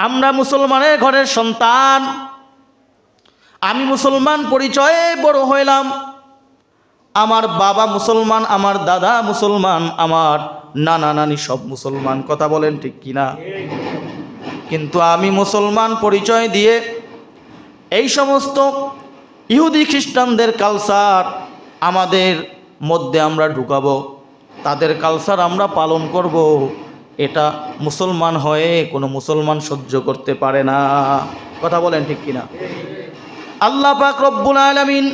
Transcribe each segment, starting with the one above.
আমরা মুসলমানের ঘরের সন্তান। আমি মুসলমান, পরিচয়ে বড় হইলাম। আমার বাবা মুসলমান, আমার দাদা মুসলমান, আমার নানা নানি সব মুসলমান। কথা বলেন ঠিক কিনা? কিন্তু আমি মুসলমান, পরিচয় দিয়ে এই সমস্ত ইহুদি খ্রিস্টানদের কালচার আমাদের মধ্যে আমরা ঢুকাবো। তাদের কালচার আমরা পালন করব। এটা মুসলমান হয়ে কোনো মুসলমান সহ্য করতে পারে না। কথা বলেন ঠিক কিনা? আল্লাহ পাক রব্বুল আলামিন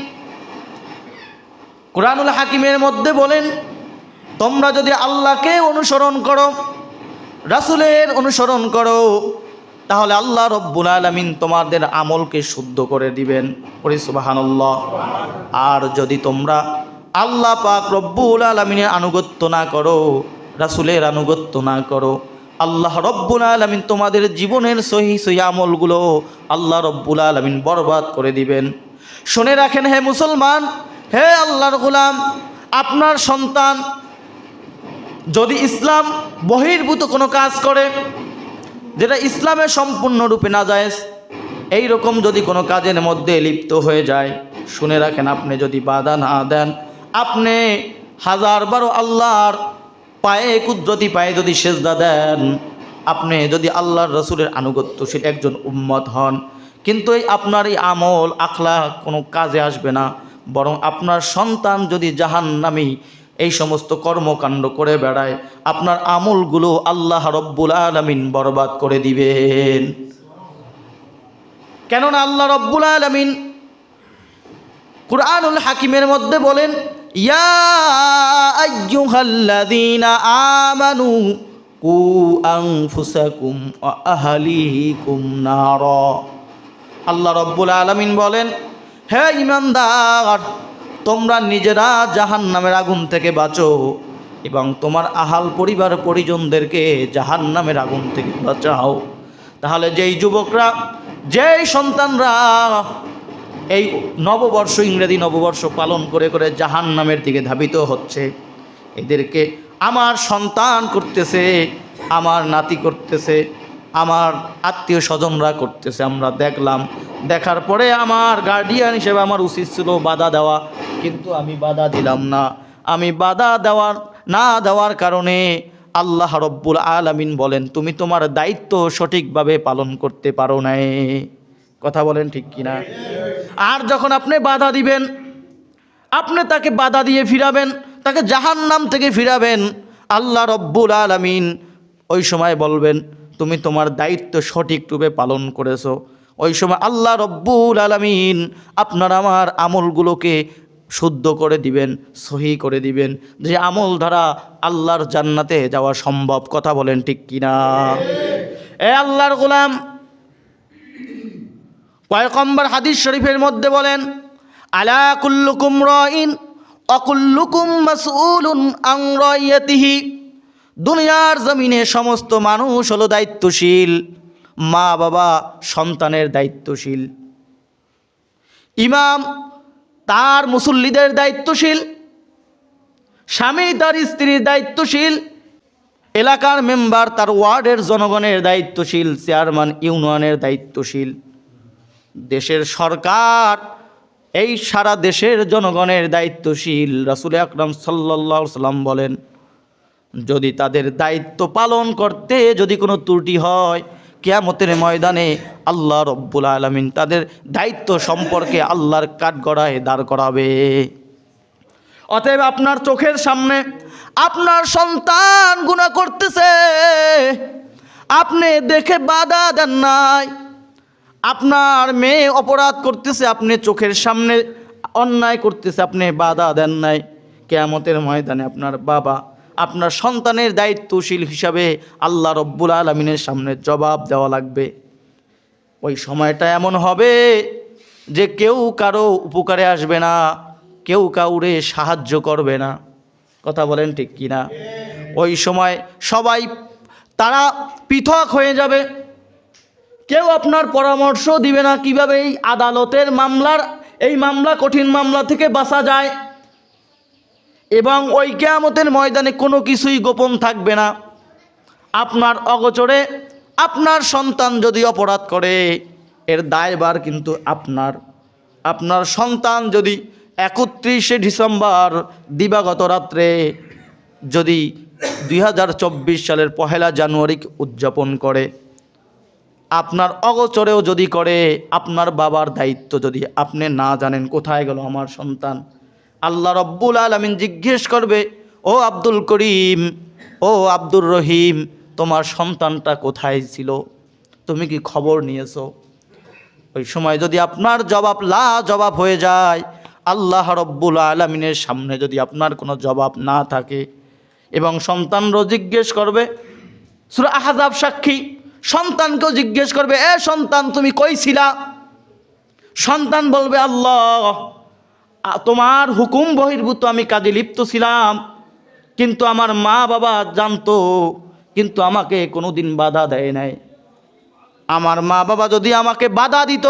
কোরআনুল হাকিমের মধ্যে বলেন, তোমরা যদি আল্লাহকে অনুসরণ করো, রাসুলের অনুসরণ করো, তাহলে আল্লাহ রব্বুল আলমিন তোমাদের আমলকে শুদ্ধ করে দিবেন। পরিসুবাহান্লাহ আর যদি তোমরা আল্লাহ পাক রব্বুল আলমিনের আনুগত্য না করো রাসুলের আনুগত্য না করো। আল্লাহ রব্বুল আলমিন তোমাদের জীবনের সহি আমলগুলো আল্লাহ রব্বুল আলমিন বরবাদ করে দিবেন। শুনে রাখেন, হে মুসলমান, হে আল্লাহর গুলাম, আপনার সন্তান যদি ইসলাম বহির্ভূত কোনো কাজ করে, যেটা ইসলামে সম্পূর্ণরূপে না যায় এই রকম যদি কোনো কাজের মধ্যে লিপ্ত হয়ে যায়, শুনে রাখেন, আপনি যদি বাধা না দেন, আপনি হাজার বারো আল্লাহর পায়ে কুদরতি পায়ে যদি সেজদা দেন, আপনি যদি আল্লাহর রসুলের আনুগত্যশীল একজন উম্মত হন। কিন্তু এই আপনার এই আমল আখলা কোনো কাজে আসবে না। বরং আপনার সন্তান যদি জাহান্নামী এই সমস্ত কর্মকাণ্ড করে বেড়ায়, আপনার আমলগুলো আল্লাহ রব্বুল আলমিন বরবাদ করে দিবেন। কেননা আল্লাহ রব্বুল আলমিন কুরআনুল হাকিমের মধ্যে বলেন ইয়া আইয়ুহাল্লাযীনা আমানু কু আনফুসাকুম ওয়া আহলিকুম নারা। আল্লাহ রব্বুল আলামিন বলেন, হে ইমানদার তোমরা নিজেরা জাহান নামের আগুন থেকে বাঁচো এবং তোমার আহাল পরিবার পরিজনদেরকে জাহান নামের আগুন থেকে বাঁচাও। তাহলে যেই যুবকরা, যেই সন্তানরা এই নববর্ষ, ইংরেজি নববর্ষ পালন করে করে জাহান নামের দিকে ধাবিত হচ্ছে। এদেরকে আমার সন্তান করতেছে, আমার নাতি করতেছে, আমার আত্মীয় স্বজনরা করতেছে। আমরা দেখলাম, দেখার পরে আমার গার্ডিয়ান হিসেবে আমার উচিত ছিল বাধা দেওয়া, কিন্তু আমি বাধা দিলাম না। আমি বাধা দেওয়ার, না দেওয়ার কারণে আল্লাহ রব্বুল আলামিন বলেন, তুমি তোমার দায়িত্ব সঠিকভাবে পালন করতে পারো নাই। কথা বলেন ঠিক কিনা? আর যখন আপনি বাধা দিবেন, আপনি তাকে বাধা দিয়ে ফিরাবেন, তাকে জাহান্নাম থেকে ফিরাবেন, আল্লাহ রব্বুল আলামিন ওই সময় বলবেন, তুমি তোমার দায়িত্ব সঠিক রূপে পালন করেছ। ওই সময় আল্লাহ রব্বুল আলামিন আপনার আমার আমলগুলোকে শুদ্ধ করে দিবেন, সহি করে দিবেন, যে আমল দ্বারা আল্লাহর জান্নাতে যাওয়া সম্ভব। কথা বলেন ঠিক কিনা? এ আল্লাহর গোলাম পয়কম্বর হাদিস শরীফের মধ্যে বলেন, আলা কুল্লুকুম রাইন অকুল্লুকুম মাসউলুন রাইয়াতিহি। দুনিয়ার জমিনে সমস্ত মানুষ হলো দায়িত্বশীল, মা বাবা সন্তানের দায়িত্বশীল। ইমাম তার মুসল্লিদের দায়িত্বশীল, স্বামী তার স্ত্রীর দায়িত্বশীল, এলাকার মেম্বার তার ওয়ার্ডের জনগণের দায়িত্বশীল, চেয়ারম্যান ইউনিয়নের দায়িত্বশীল। দেশের সরকার, এই সারা দেশের জনগণের দায়িত্বশীল। রাসুল আকরাম সাল্লাহ সাল্লাম বলেন, যদি তাদের দায়িত্ব পালন করতে যদি কোনো ত্রুটি হয়, কেয়ামতের ময়দানে আল্লাহ রব্বুল আলমিন তাদের দায়িত্ব সম্পর্কে আল্লাহর কাঠগড়ায় দাঁড় করাবে। অতএব আপনার চোখের সামনে আপনার সন্তান গুণা করতেছে। আপনি দেখে বাধা দেন নাই। আপনার মেয়ে অপরাধ করতেছে, আপনি চোখের সামনে অন্যায় করতেছে, আপনি বাধা দেন নাই। কেয়ামতের ময়দানে আপনার বাবা আপনার সন্তানের দায়িত্বশীল হিসাবে আল্লাহ রব্বুল আলমিনের সামনে জবাব দেওয়া লাগবে। ওই সময়টা এমন হবে যে কেউ কারও উপকারে আসবে না, কেউ কাউরে সাহায্য করবে না। কথা বলেন ঠিক কি না ওই সময় সবাই তারা পৃথক হয়ে যাবে। কেউ আপনার পরামর্শ দিবে না কীভাবে এই আদালতের মামলার, এই মামলা কঠিন মামলা থেকে বাঁচা যায়। এবং ওই কেয়ামতের ময়দানে কোনো কিছুই গোপন থাকবে না। আপনার অগোচরে আপনার সন্তান যদি অপরাধ করে, এর দায়বার কিন্তু আপনার। আপনার সন্তান যদি একত্রিশে ডিসেম্বর, দিবাগত রাত্রে যদি দুই হাজার চব্বিশ সালের পহেলা জানুয়ারি উদযাপন করে আপনার অগোচরেও যদি করে, আপনার বাবার দায়িত্ব যদি আপনি না জানেন, কোথায় গেল আমার সন্তান? আল্লাহ রব্বুল আলমিন জিজ্ঞেস করবে, ও আব্দুল করিম, ও আব্দুর রহিম, তোমার সন্তানটা কোথায় ছিল? তুমি কি খবর নিয়েছো? ওই সময় যদি আপনার জবাব লা জবাব হয়ে যায়, আল্লাহ রব্বুল আলমিনের সামনে যদি আপনার কোনো জবাব না থাকে, এবং সন্তানরও জিজ্ঞেস করবে, সুরা আহাজাব সাক্ষী সন্তানকেও জিজ্ঞেস করবে, এ সন্তান, তুমি কই ছিলা? সন্তান বলবে, আল্লাহ তোমার হুকুম বহির্ভূত, আমি কাজে লিপ্ত ছিলাম। কিন্তু আমার মা বাবা জানতো, কিন্তু আমাকে কোনোদিন বাধা দেয় নাই। আমার মা বাবা যদি আমাকে বাধা দিত,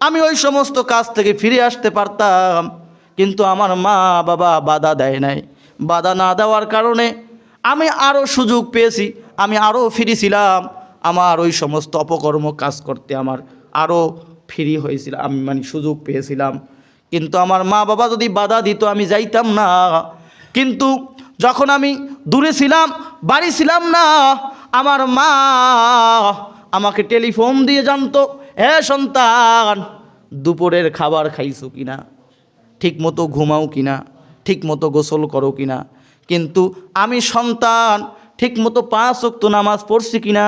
আমি ওই সমস্ত কাজ থেকে ফিরে আসতে পারতাম। কিন্তু আমার মা বাবা বাধা দেয় নাই। বাধা না দেওয়ার কারণে আমি আরও সুযোগ পেয়েছি, আমি আরও ফিরেছিলাম। আমার ওই সমস্ত অপকর্ম কাজ করতে আমার আরও ফ্রি হয়েছিল আমি মানে সুযোগ পেয়েছিলাম। কিন্তু আমার মা বাবা যদি বাধা দিত, আমি যাইতাম না। কিন্তু যখন আমি দূরে ছিলাম, বাড়ি ছিলাম না, আমার মা আমাকে টেলিফোন দিয়ে জানতো হে সন্তান, দুপুরের খাবার খাইছো কিনা? ঠিক মতো ঘুমাও কিনা? ঠিক মতো গোসল করো কিনা? কিন্তু আমি সন্তান ঠিক মতো পাঁচ অক্ত নামাজ পড়ছি কিনা,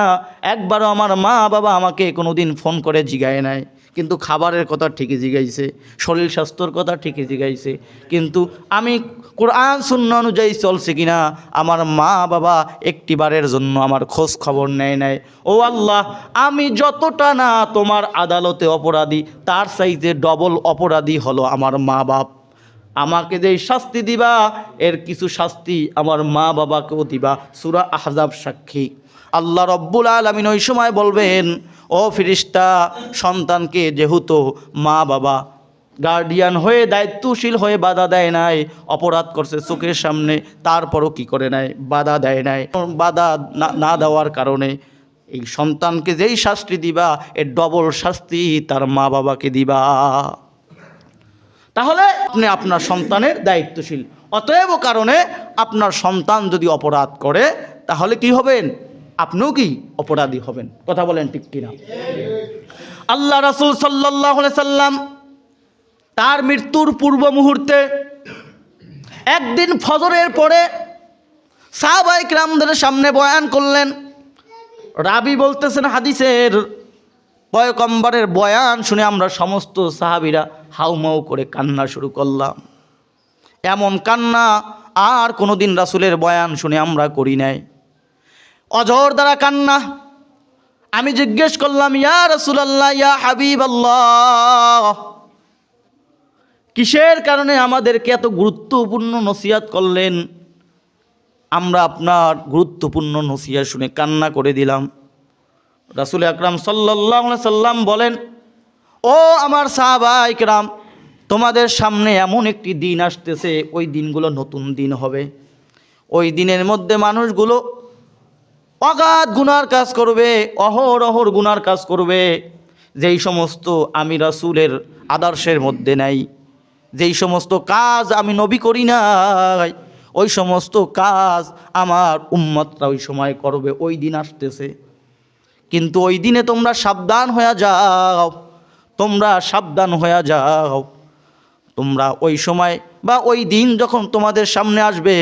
একবারও আমার মা বাবা আমাকে কোনোদিন ফোন করে জিগায় নাই। কিন্তু খাবারের কথা ঠিকই জিগাইছে, শরীর স্বাস্থ্যর কথা ঠিকই জিগাইছে, কিন্তু আমি কোরআন শূন্য অনুযায়ী চলছে কিনা, আমার মা বাবা একটিবারের জন্য আমার খোঁজ খবর নেয় নাই। ও আল্লাহ, আমি যতটা না তোমার আদালতে অপরাধী, তার চাইতে ডবল অপরাধী হলো আমার মা বাপ। আমাকে যেই শাস্তি দিবা, এর কিছু শাস্তি আমার মা বাবাকেও দিবা। সুরা আহজাব সাক্ষী। আল্লাহ রব্বুল আলমিন ওই সময় বলবেন, ও ফিরিস্তা সন্তানকে যেহেতু মা বাবা গার্ডিয়ান হয়ে দায়িত্বশীল হয়ে বাধা দেয় নাই, অপরাধ করছে চোখের সামনে, তারপরও কি করে নাই? বাধা দেয় নাই। বাধা না- দেওয়ার কারণে এই সন্তানকে যেই শাস্তি দিবা, এর ডবল শাস্তি তার মা বাবাকে দিবা। তাহলে আপনি আপনার সন্তানের দায়িত্বশীল। অতএব কারণে আপনার সন্তান যদি অপরাধ করে, তাহলে কি হবেন? আপনিও কি অপরাধী হবেন? কথা বলেন ঠিক কিনা? আল্লাহ রাসুল সাল্লাহ সাল্লাম তার মৃত্যুর পূর্ব মুহূর্তে একদিন ফজরের পরে সাহাবাইক রামদের সামনে বয়ান করলেন। রাবি বলতেছেন, হাদিসের পয়কম্বরের বয়ান শুনে আমরা সমস্ত সাহাবিরা হাউমাউ করে কান্না শুরু করলাম। এমন কান্না আর কোনো দিন রাসুলের বয়ান শুনে আমরা করি নাই। অজর দ্বারা কান্না। আমি জিজ্ঞেস করলাম, ইয়া রসুলাল্লাহ, ইয়া হাবিব আল্লাহ কিসের কারণে আমাদেরকে এত গুরুত্বপূর্ণ নসিয়াত করলেন? আমরা আপনার গুরুত্বপূর্ণ নসিহা শুনে কান্না করে দিলাম। রাসুল আকরাম সাল্লাহ সাল্লাম বলেন, ও আমার সাহাবা একরাম তোমাদের সামনে এমন একটি দিন আসতেছে, ওই দিনগুলো নতুন দিন হবে। ওই দিনের মধ্যে মানুষগুলো অগাধ গুনার কাজ করবে অহর অহর গুনার কাজ করবে। যেই সমস্ত আমি রাসুলের আদর্শের মধ্যে নাই, যেই সমস্ত কাজ আমি নবী করি নাই, ওই সমস্ত কাজ আমার উম্মতরা ওই সময় করবে, ওই দিন আসতেছে। কিন্তু ওই দিনে তোমরা সাবধান হয়ে যাও। তোমরা সাবধান হয়ে যাও। তোমরা ওই সময় বা ওই দিন যখন তোমাদের সামনে আসবে,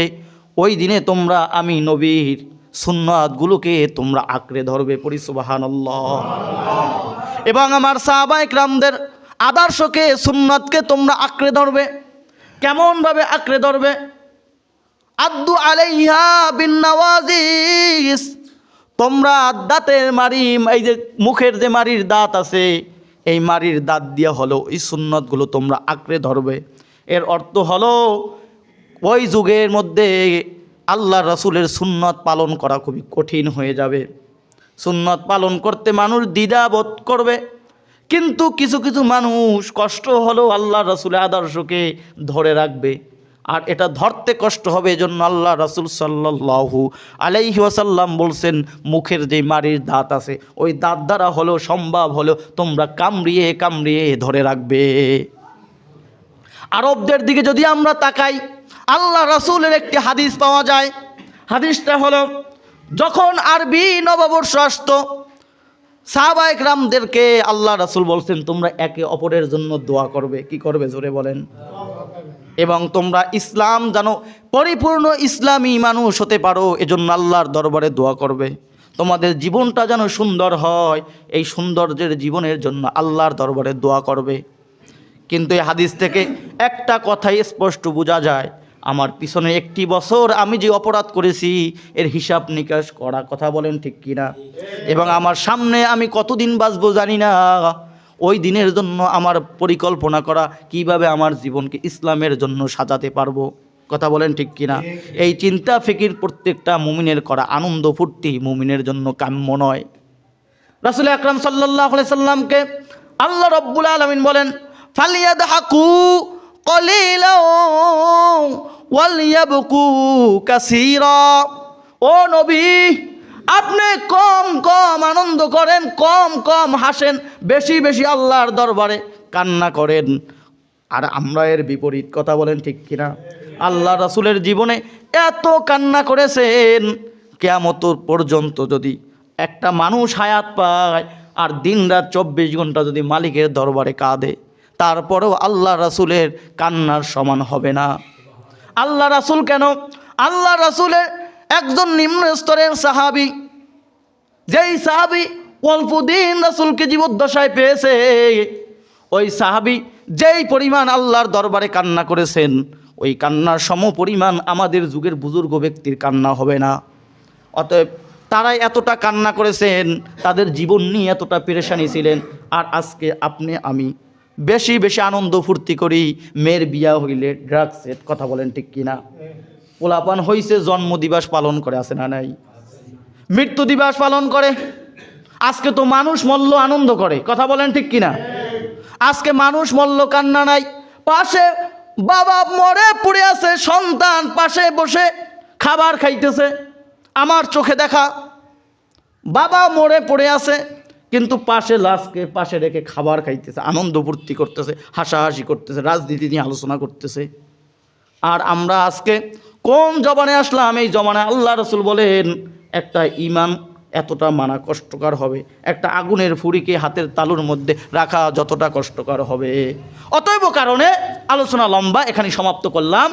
ওই দিনে তোমরা আমি নবীর সুন্নাতগুলোকে তোমরা আঁকড়ে ধরবে পরিসুবাহান এবং আমার সাহাবাইক রামদের আদর্শকে, সুন্নাতকে তোমরা আঁকড়ে ধরবে। কেমনভাবে আঁকড়ে ধরবে? আব্দু আলাইহা বিন নওয়াজিস। তোমরা দাঁতের মারি এই যে মুখের যে মারির দাঁত আছে, এই মারির দাঁত দিয়ে হলো, এই সুন্নতগুলো তোমরা আঁকড়ে ধরবে। এর অর্থ হলো, ওই যুগের মধ্যে আল্লাহ রসুলের সুন্নত পালন করা খুবই কঠিন হয়ে যাবে। সুন্নত পালন করতে মানুষ দ্বিধাবোধ করবে, কিন্তু কিছু কিছু মানুষ কষ্ট হলেও আল্লাহ রসুলের আদর্শকে ধরে রাখবে। আর এটা ধরতে কষ্ট হবে এজন্য আল্লাহ রাসুল সাল্লাহু আলাইহি ওয়াসাল্লাম বলছেন, মুখের যে মারির দাঁত আছে, ওই দাঁত দ্বারা হলেও সম্ভব হলেও তোমরা কামড়িয়ে কামড়িয়ে ধরে রাখবে। আরবদের দিকে যদি আমরা তাকাই, আল্লাহ রাসূলের একটি হাদিস পাওয়া যায়। হাদিসটা হলো, যখন আরবি নববর্ষ আসতো সাহাবায়ক রামদেরকে আল্লাহ রাসূল বলছেন, তোমরা একে অপরের জন্য দোয়া করবে। কি করবে? জোরে বলেন। এবং তোমরা ইসলাম জানো, পরিপূর্ণ ইসলামী মানুষ হতে পারো, এজন্য আল্লাহর দরবারে দোয়া করবে। তোমাদের জীবনটা যেন সুন্দর হয়, এই সৌন্দর্যের জীবনের জন্য আল্লাহর দরবারে দোয়া করবে। কিন্তু এই হাদিস থেকে একটা কথাই স্পষ্ট বোঝা যায়, আমার পিছনে একটি বছর আমি যে অপরাধ করেছি, এর হিসাব নিকাশ করা কথা বলেন ঠিক কিনা? এবং আমার সামনে আমি কতদিন বাঁচবো জানি না। ওই দিনের জন্য আমার পরিকল্পনা করা কীভাবে আমার জীবনকে ইসলামের জন্য সাজাতে পারব? কথা বলেন ঠিক কিনা? এই চিন্তা ফিকির প্রত্যেকটা মুমিনের করা আনন্দ ফুর্তি মুমিনের জন্য কাম্য নয়। রাসুল আকরাম সাল্লাহ সাল্লামকে আল্লাহ রব্বুল আলমিন বলেন হাকু ও নবী আপনি কম কম আনন্দ করেন, কম কম হাসেন, বেশি বেশি আল্লাহর দরবারে কান্না করেন। আর আমরা এর বিপরীত কথা বলেন ঠিক কিনা? আল্লাহ রাসুলের জীবনে এত কান্না করেছেন কেয়ামত পর্যন্ত যদি একটা মানুষ হায়াত পায় আর দিন রাত চব্বিশ ঘণ্টা যদি মালিকের দরবারে কাঁদে, তারপরেও আল্লাহ রাসুলের কান্নার সমান হবে না। আল্লাহ রাসুল কেন? আল্লাহ রাসুলের একজন নিম্ন স্তরের সাহাবি, যেই সাহাবি অল্প দিন রাসুলকে জীবদ্দশায় পেয়েছে, ওই সাহাবি যেই পরিমাণ আল্লাহর দরবারে কান্না করেছেন, ওই কান্নার সম পরিমাণ আমাদের যুগের বুজুর্গ ব্যক্তির কান্না হবে না। অতএব তারাই এতটা কান্না করেছেন, তাদের জীবন নিয়ে এতটা পেরেশানি ছিলেন, আর আজকে আপনি, আমি বেশি বেশি আনন্দ ফুর্তি করি, মেয়ের বিয়া হইলে ড্রাগসের কথা বলেন ঠিক কিনা? পোলাপান হইছে, জন্ম দিবস পালন করে, আছে না নাই? মৃত্যু দিবস পালন করে। আজকে তো মানুষ মল্ল আনন্দ করে, কথা বলেন ঠিক কিনা? আজকে মানুষ মল্ল কান্না নাই। পাশে বাবা মরে পড়ে আছে, সন্তান পাশে বসে খাবার খাইতেছে। আমার চোখে দেখা, বাবা মরে পড়ে আছে, কিন্তু পাশে লাশকে পাশে রেখে খাবার খাইতেছে, আনন্দ ফুর্তি করতেছে, হাসাহাসি করতেছে, রাজনীতি নিয়ে আলোচনা করতেছে। আর আমরা আজকে কোন জবানে আসলাম, এই জমানায় আল্লাহ রসুল বলেন, একটা ইমান এতটা মানা কষ্টকর হবে, একটা আগুনের ফুরিকে হাতের তালুর মধ্যে রাখা যতটা কষ্টকর হবে। অতএব কারণে আলোচনা লম্বা এখানে সমাপ্ত করলাম।